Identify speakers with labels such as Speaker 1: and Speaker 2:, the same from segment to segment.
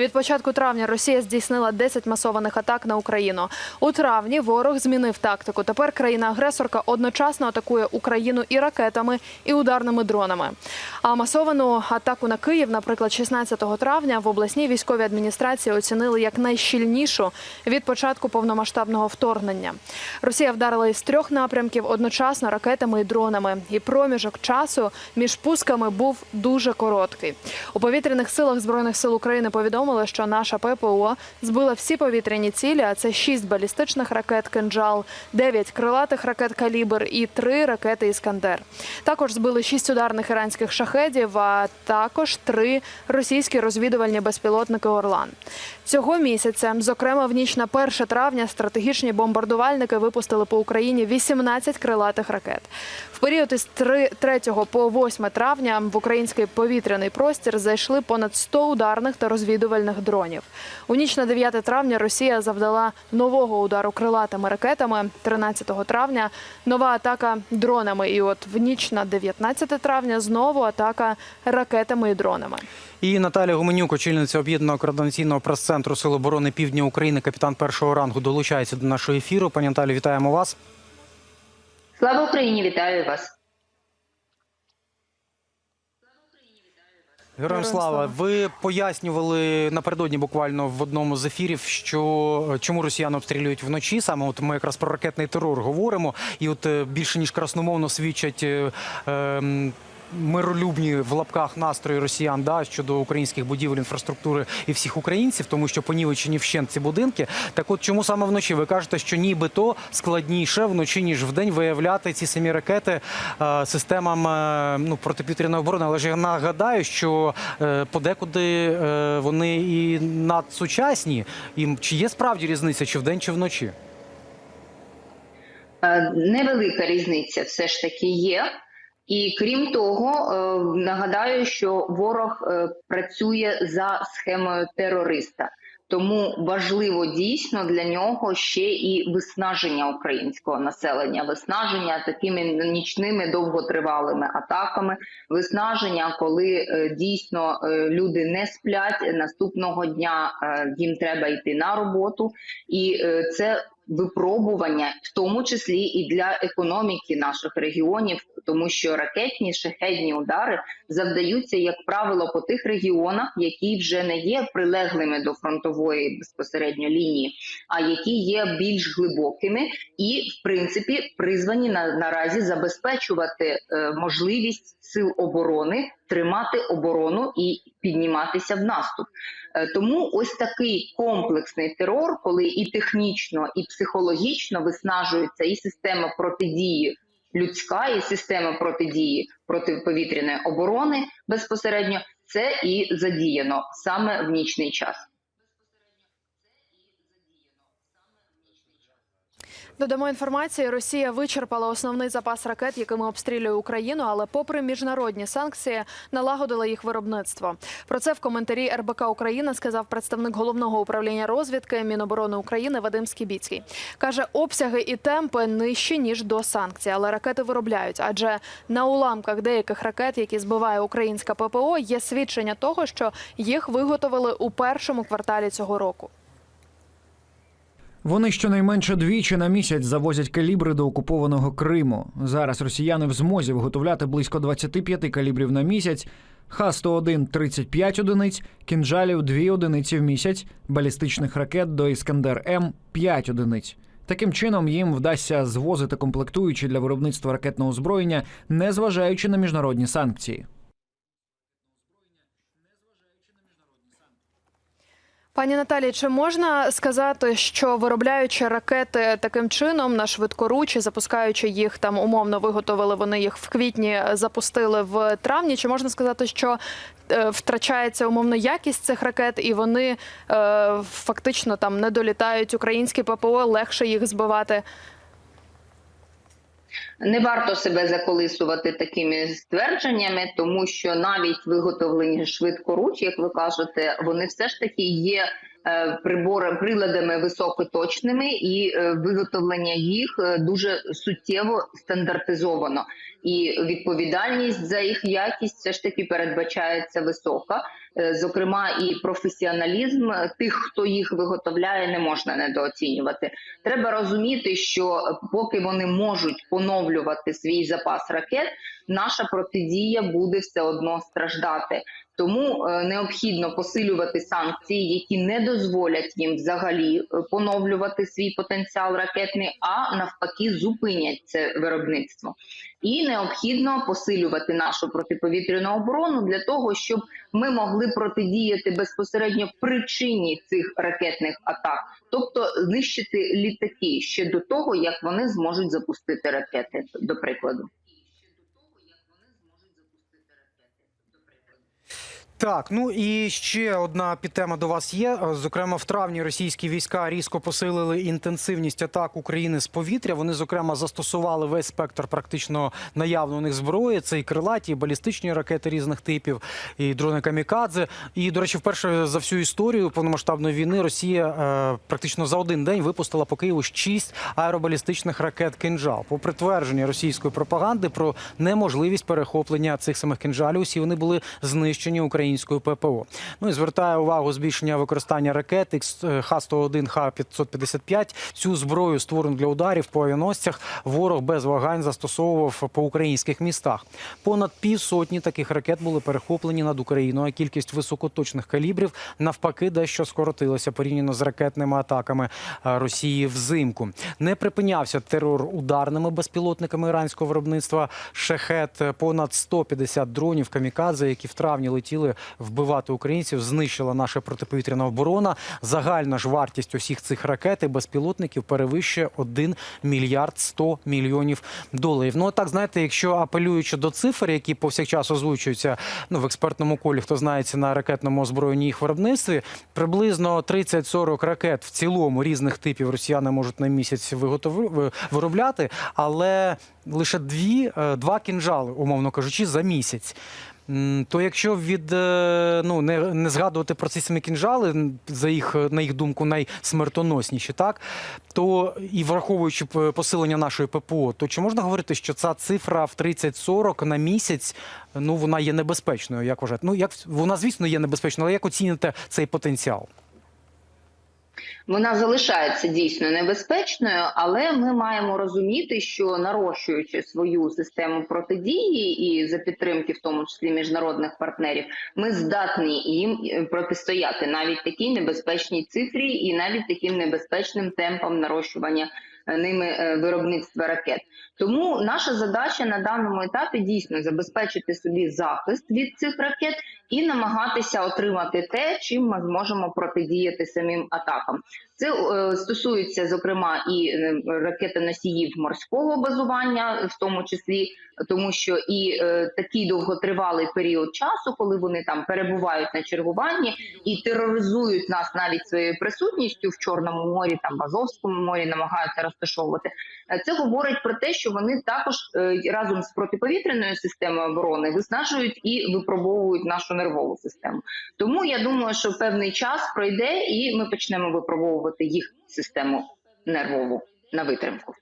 Speaker 1: Від початку травня Росія здійснила 10 масованих атак на Україну. У травні ворог змінив тактику. Тепер країна-агресорка одночасно атакує Україну і ракетами, і ударними дронами. А масовану атаку на Київ, наприклад, 16 травня в обласній військовій адміністрації оцінили як найщільнішу від початку повномасштабного вторгнення. Росія вдарила із трьох напрямків одночасно ракетами і дронами. І проміжок часу між пусками був дуже короткий. У повітряних силах збройних сил України повідомили, що наша ППО збила всі повітряні цілі. А це шість балістичних ракет «Кинджал», дев'ять крилатих ракет «Калібр» і три ракети «Іскандер». Також збили шість ударних іранських шахедів, а також три російські розвідувальні безпілотники Орлан. Цього місяця, зокрема в ніч на 1 травня, стратегічні бомбардувальники випустили по Україні 18 крилатих ракет. В період із 3 3 по 8 травня в український повітряний простір зайшли понад 100 ударних та розвідувальних дронів. У ніч на 9 травня Росія завдала нового удару крилатими ракетами. 13 травня нова атака дронами. І от в ніч на 19 травня знову атака ракетами і дронами.
Speaker 2: І Наталія Гуменюк, очільниця об'єднаного координаційного прес-центру Сил оборони Півдня України, капітан першого рангу, долучається до нашого ефіру. Пані Наталі, вітаємо вас.
Speaker 3: Слава Україні! Вітаю вас!
Speaker 2: Героям слава. Ви пояснювали напередодні буквально в одному з ефірів, що е, чому росіяни обстрілюють вночі. Саме от ми якраз про ракетний терор говоримо, і от е, більше ніж красномовно свідчать. е, ем, Миролюбні в лапках настрої росіян да, щодо українських будівель, інфраструктури і всіх українців, тому що понівечені вщент ці будинки. Так от чому саме вночі? Ви кажете, що нібито складніше вночі ніж вдень виявляти ці самі ракети е, системам е, ну, протиповітряної оборони. Але ж я нагадаю, що е, подекуди е, вони і надсучасні. І чи є справді різниця, чи вдень, чи вночі?
Speaker 3: Е, Невелика різниця все ж таки є. І крім того, е, нагадаю, що ворог е, працює за схемою терориста. Тому важливо дійсно для нього ще і виснаження українського населення, виснаження такими нічними довготривалими атаками, виснаження, коли е, дійсно люди не сплять наступного дня. Їм треба йти на роботу, і це випробування, в тому числі і для економіки наших регіонів, тому що ракетні шахедні удари завдаються, як правило, по тих регіонах, які вже не є прилеглими до фронтової безпосередньо лінії, а які є більш глибокими і, в принципі, призвані на наразі забезпечувати е, можливість сил оборони тримати оборону і підніматися в наступ. Е, Тому ось такий комплексний терор, коли і технічно, і психологічно виснажується і система протидії людська, і система протидії протиповітряної оборони безпосередньо, це і задіяно саме в нічний час.
Speaker 1: Додамо інформації. Росія вичерпала основний запас ракет, якими обстрілює Україну, але, попри міжнародні санкції, налагодила їх виробництво. Про це в коментарі РБК Україна сказав представник головного управління розвідки Міноборони України Вадим Скібіцький. каже, обсяги і темпи нижчі ніж до санкцій, але ракети виробляють. Адже на уламках деяких ракет, які збиває українська ППО, є свідчення того, що їх виготовили у першому кварталі цього року.
Speaker 4: Вони щонайменше двічі на місяць завозять калібри до окупованого Криму. Зараз росіяни в змозі виготовляти близько 25 калібрів на місяць. Х-101 – 35 одиниць, кінжалів – 2 одиниці в місяць, балістичних ракет до Іскандер-М – 5 одиниць. Таким чином їм вдасться звозити комплектуючі для виробництва ракетного озброєння, незважаючи на міжнародні санкції.
Speaker 1: Пані Наталі, чи можна сказати, що виробляючи ракети таким чином на швидкоручі, запускаючи їх там умовно виготовили вони їх в квітні, запустили в травні? Чи можна сказати, що е, втрачається умовно якість цих ракет, і вони е, фактично там не долітають українські ППО, легше їх збивати?
Speaker 3: Не варто себе заколисувати такими ствердженнями, тому що навіть виготовлені швидкоруч, як ви кажете, вони все ж таки є е, прибори приладами високоточними, і е, виготовлення їх е, дуже суттєво стандартизовано. І відповідальність за їх якість все ж таки передбачається висока. Е, зокрема і професіоналізм тих, хто їх виготовляє, не можна недооцінювати. Треба розуміти, що е, поки вони можуть поновлювати свій запас ракет, наша протидія буде все одно страждати. Тому е, необхідно посилювати санкції, які не дозволять їм взагалі е, поновлювати свій потенціал ракетний, а навпаки зупинять це виробництво. І необхідно посилювати нашу протиповітряну оборону для того, щоб ми могли протидіяти безпосередньо причині цих ракетних атак, тобто знищити літаки ще до того, як вони зможуть запустити ракети, до прикладу.
Speaker 2: Так, ну і ще одна підтема до вас є. Е, Зокрема, в травні російські війська різко посилили інтенсивність атак України з повітря. Вони, зокрема, застосували весь спектр практично наявно у них зброї. Це і крилаті, і балістичні ракети різних типів, і дрони камікадзе. І, до речі, вперше за всю історію повномасштабної війни Росія е, практично за один день випустила по Києву шість аеробалістичних ракет кинжал. Попри твердження російської пропаганди про неможливість перехоплення цих самих кинжалів, усі вони були знищені українською ППО. Ну і звертає увагу збільшення використання ракет X- Х-101, Х-555. Цю зброю створену для ударів по авіаносцях. Ворог без вагань застосовував по українських містах. Понад півсотні таких ракет були перехоплені над Україною. А кількість високоточних калібрів навпаки дещо скоротилася порівняно з ракетними атаками е, Росії взимку. Не припинявся терор ударними безпілотниками іранського виробництва. Шехет понад 150 дронів камікадзе, які в травні летіли вбивати українців, знищила наша протиповітряна оборона. Загальна ж вартість усіх цих ракет і безпілотників перевищує 1 мільярд 100 мільйонів доларів. Ну так знаєте, якщо апелюючи до цифр, які повсякчас озвучуються ну в експертному колі, хто знається на ракетному озброєнні їх виробництві, приблизно 30-40 ракет в цілому різних типів росіяни можуть на місяць виготови виробляти, але лише дві, е, два кінжали, умовно кажучи, за місяць. То якщо від е, ну не, не згадувати про ці самі кінжали, за їх на їх думку найсмертоносніші, так то і враховуючи посилення нашої ППО, то чи можна говорити, що ця цифра в 30-40 на місяць, ну вона є небезпечною, як вважаєте? Ну як вона, звісно, є небезпечною, але як оціните цей потенціал?
Speaker 3: Вона залишається дійсно небезпечною, але ми маємо розуміти, що нарощуючи свою систему протидії і за підтримки, в тому числі міжнародних партнерів, ми здатні їм е, протистояти навіть такій небезпечній цифрі і навіть таким небезпечним темпам нарощування е, ними е, виробництва ракет. Тому наша задача на даному етапі дійсно забезпечити собі захист від цих ракет і намагатися отримати те, чим ми зможемо протидіяти самим атакам. Це е, стосується зокрема і е, ракетоносіїв морського базування, в тому числі тому, що і е, такий довготривалий період часу, коли вони там перебувають на чергуванні і тероризують нас навіть своєю присутністю в Чорному морі, там в Азовському морі, намагаються розташовувати. Е, Це говорить про те, що вони також е, разом з протиповітряною системою оборони виснажують і випробовують нашу нервову систему. Тому я думаю, що певний час пройде, і ми почнемо випробовувати їх систему нервову на витримку.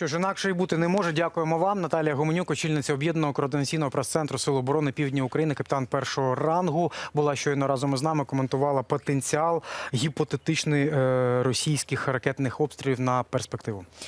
Speaker 2: Що ж інакше і бути не може. Дякуємо вам. Наталія Гуменюк, очільниця об'єднаного координаційного прес-центру Сил оборони Півдня України, капітан першого рангу, була щойно разом із нами. Коментувала потенціал гіпотетичний е, російських ракетних обстрілів на перспективу.